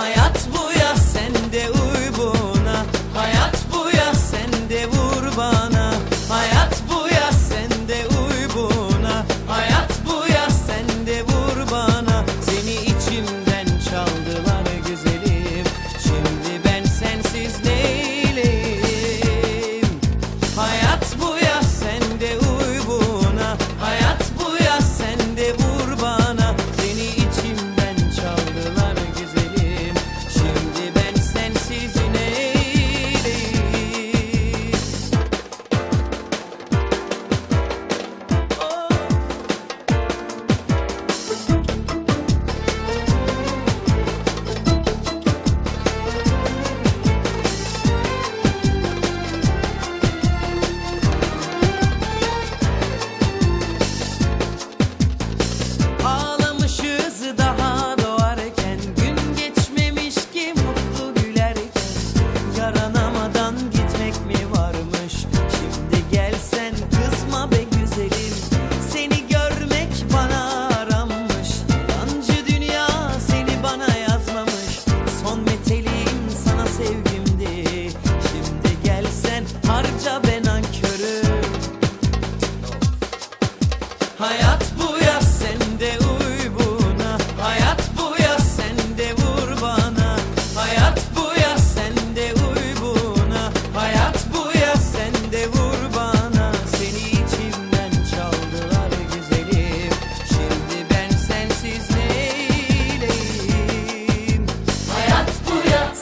Hayat bu ya sen de Hayat bu ya sen vur bana. Hayat bu ya sen de Hayat bu ya sen vur bana. Seni içimden çaldılar güzelim. Şimdi ben sensiz neyleyim Hayat bu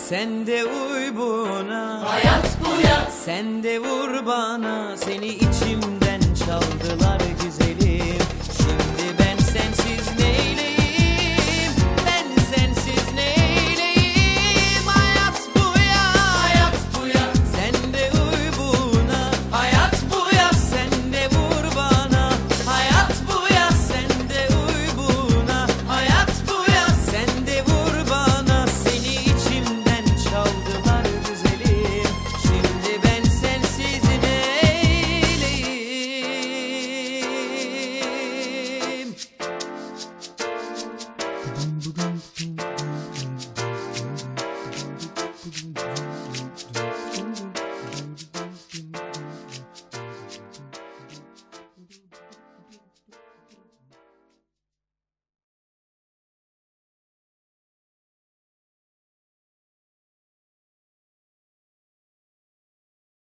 Sen de uy buna. Hayat bu ya. Sen de vur bana. Seni içimden çaldılar güzelim. Şimdi ben sensiz I don't know.